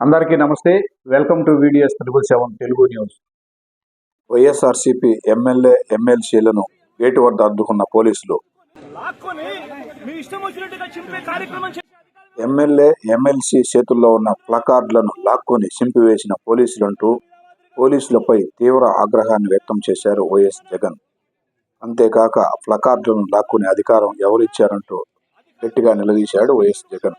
అందరికీ నమస్తే. Welcome to videos triple seven Telugu news YSRCP MLA ఎమ్మెల్సీలను gate వద్ద అడ్డుకున్న పోలీసులు. లాక్కొని మీ ఇష్టం వచ్చినట్టుగా చింపే కార్యక్రమం చేసే అధికారం ఎమ్మెల్యే ఎమ్మెల్సీ చేతుల్లో ఉన్న ప్లకార్డులను లాక్కొని చింపివేసిన పోలీసులంటూ పోలీసులపై తీవ్ర ఆగ్రహాన్ని వ్యక్తం చేశారు వైఎస్ జగన్. అంతేకాక ప్లకార్డులను లాక్కునే అధికారం ఎవరిచ్చారంటూ గట్టిగా నిలదీశాడు YS Jagan.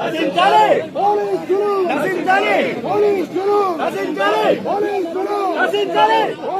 Nazim Jalil! Nazim Jalil! Nazim Jalil!